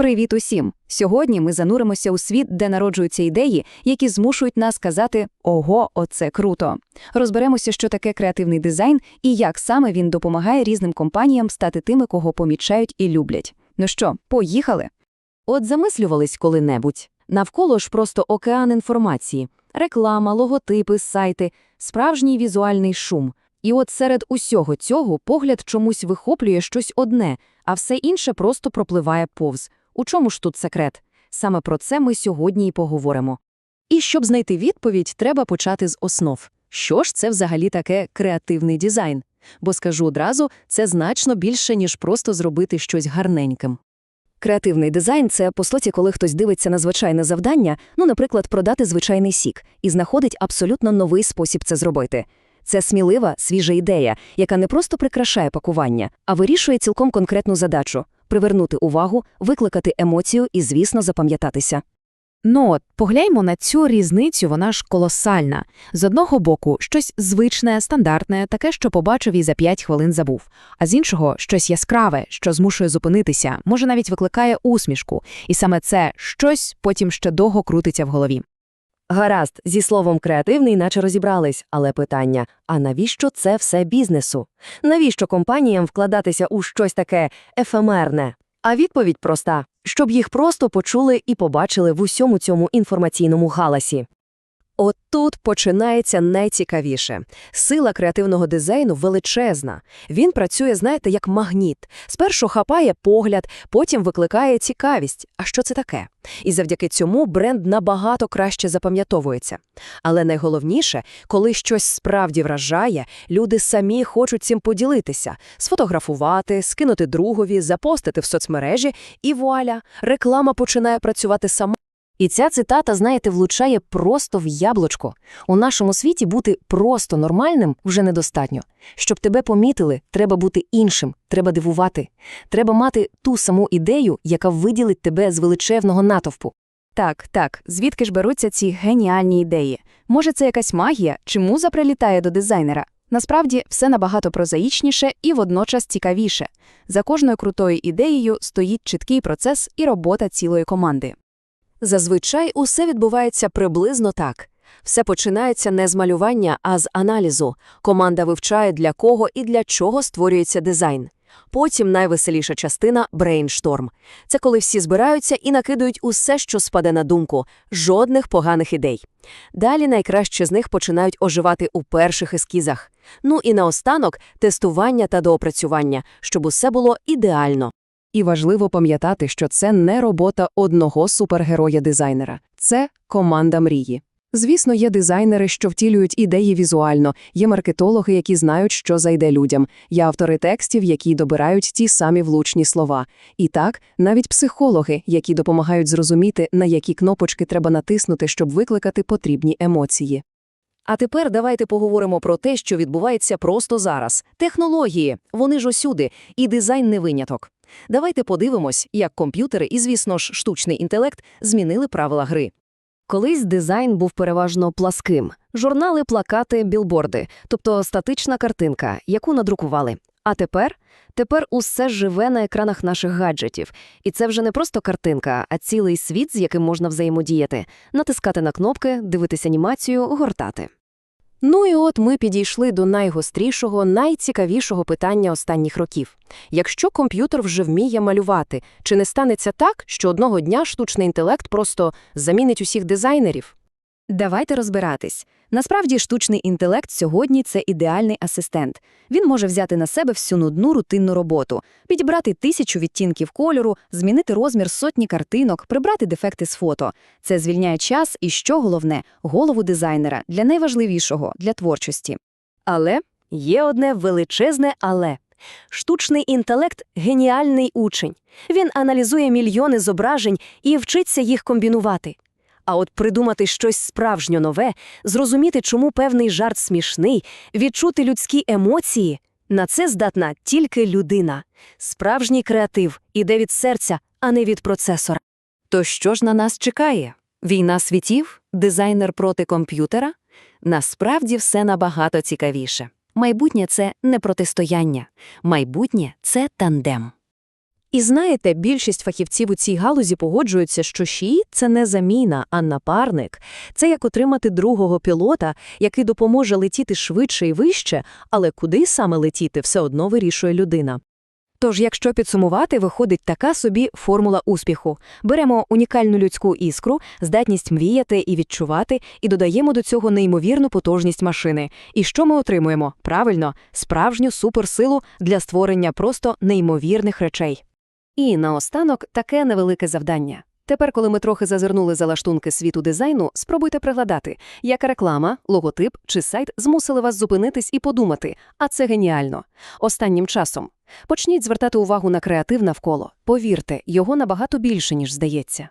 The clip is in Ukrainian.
Привіт усім! Сьогодні ми зануримося у світ, де народжуються ідеї, які змушують нас казати Ого, оце круто! Розберемося, що таке креативний дизайн і як саме він допомагає різним компаніям стати тими, кого помічають і люблять. Ну що, поїхали? От замислювались коли-небудь. Навколо ж просто океан інформації. Реклама, логотипи, сайти, справжній візуальний шум. І от серед усього цього погляд чомусь вихоплює щось одне, а все інше просто пропливає повз. У чому ж тут секрет? Саме про це ми сьогодні і поговоримо. І щоб знайти відповідь, треба почати з основ. Що ж це взагалі таке креативний дизайн? Бо скажу одразу, це значно більше, ніж просто зробити щось гарненьким. Креативний дизайн це по суті, коли хтось дивиться на звичайне завдання, ну, наприклад, продати звичайний сік, і знаходить абсолютно новий спосіб це зробити. Це смілива, свіжа ідея, яка не просто прикрашає пакування, а вирішує цілком конкретну задачу привернути увагу, викликати емоцію і, звісно, запам'ятатися. Ну от, погляньмо на цю різницю, вона ж колосальна. З одного боку, щось звичне, стандартне, таке, що побачив і за 5 хвилин забув. А з іншого, щось яскраве, що змушує зупинитися, може навіть викликає усмішку. І саме це щось потім ще довго крутиться в голові. Гаразд, зі словом креативний, наче розібрались, але питання: а навіщо це все бізнесу? Навіщо компаніям вкладатися у щось таке ефемерне? А відповідь проста: щоб їх просто почули і побачили в усьому цьому інформаційному галасі. От тут починається найцікавіше. Сила креативного дизайну величезна. Він працює, знаєте, як магніт. Спершу хапає погляд, потім викликає цікавість. А що це таке? І завдяки цьому бренд набагато краще запам'ятовується. Але найголовніше, коли щось справді вражає, люди самі хочуть цим поділитися, сфотографувати, скинути другові, запостити в соцмережі, і вуаля, реклама починає працювати сама. І ця цитата, знаєте, влучає просто в яблучко. У нашому світі бути просто нормальним вже недостатньо. Щоб тебе помітили, треба бути іншим, треба дивувати. Треба мати ту саму ідею, яка виділить тебе з величезного натовпу. Так, так, звідки ж беруться ці геніальні ідеї? Може, це якась магія, чи муза прилітає до дизайнера? Насправді, все набагато прозаїчніше і водночас цікавіше. За кожною крутою ідеєю стоїть чіткий процес і робота цілої команди. Зазвичай усе відбувається приблизно так. Все починається не з малювання, а з аналізу. Команда вивчає, для кого і для чого створюється дизайн. Потім найвеселіша частина брейншторм. Це коли всі збираються і накидують усе, що спаде на думку, жодних поганих ідей. Далі найкраще з них починають оживати у перших ескізах. Ну і наостанок тестування та доопрацювання, щоб усе було ідеально. І важливо пам'ятати, що це не робота одного супергероя-дизайнера, це команда мрії. Звісно, є дизайнери, що втілюють ідеї візуально, є маркетологи, які знають, що зайде людям, є автори текстів, які добирають ті самі влучні слова. І так, навіть психологи, які допомагають зрозуміти, на які кнопочки треба натиснути, щоб викликати потрібні емоції. А тепер давайте поговоримо про те, що відбувається просто зараз. Технології, вони ж усюди, і дизайн не виняток. Давайте подивимось, як комп'ютери і, звісно ж, штучний інтелект змінили правила гри. Колись дизайн був переважно пласким. Журнали, плакати, білборди, тобто статична картинка, яку надрукували. А тепер? Тепер усе живе на екранах наших гаджетів. І це вже не просто картинка, а цілий світ, з яким можна взаємодіяти, натискати на кнопки, дивитися анімацію, гортати. Ну і от ми підійшли до найгострішого, найцікавішого питання останніх років. Якщо комп'ютер вже вміє малювати, чи не станеться так, що одного дня штучний інтелект просто замінить усіх дизайнерів? Давайте розбиратись. Насправді, штучний інтелект сьогодні це ідеальний асистент. Він може взяти на себе всю нудну рутинну роботу, підібрати тисячу відтінків кольору, змінити розмір сотні картинок, прибрати дефекти з фото. Це звільняє час і, що головне, голову дизайнера для найважливішого для творчості. Але є одне величезне але. Штучний інтелект геніальний учень. Він аналізує мільйони зображень і вчиться їх комбінувати. А от придумати щось справжньо нове, зрозуміти, чому певний жарт смішний, відчути людські емоції на це здатна тільки людина. Справжній креатив іде від серця, а не від процесора. То що ж на нас чекає? Війна світів? Дизайнер проти комп'ютера? Насправді все набагато цікавіше. Майбутнє це не протистояння, майбутнє це тандем. І знаєте, більшість фахівців у цій галузі погоджуються, що ШІ – це не заміна, а напарник. Це як отримати другого пілота, який допоможе летіти швидше і вище, але куди саме летіти, все одно вирішує людина. Тож, якщо підсумувати, виходить така собі формула успіху. Беремо унікальну людську іскру, здатність мріяти і відчувати, і додаємо до цього неймовірну потужність машини. І що ми отримуємо? Правильно, справжню суперсилу для створення просто неймовірних речей. І наостанок таке невелике завдання. Тепер, коли ми трохи зазирнули за лаштунки світу дизайну, спробуйте пригадати, яка реклама, логотип чи сайт змусили вас зупинитись і подумати, а це геніально. Останнім часом. Почніть звертати увагу на креатив навколо. Повірте, його набагато більше, ніж здається.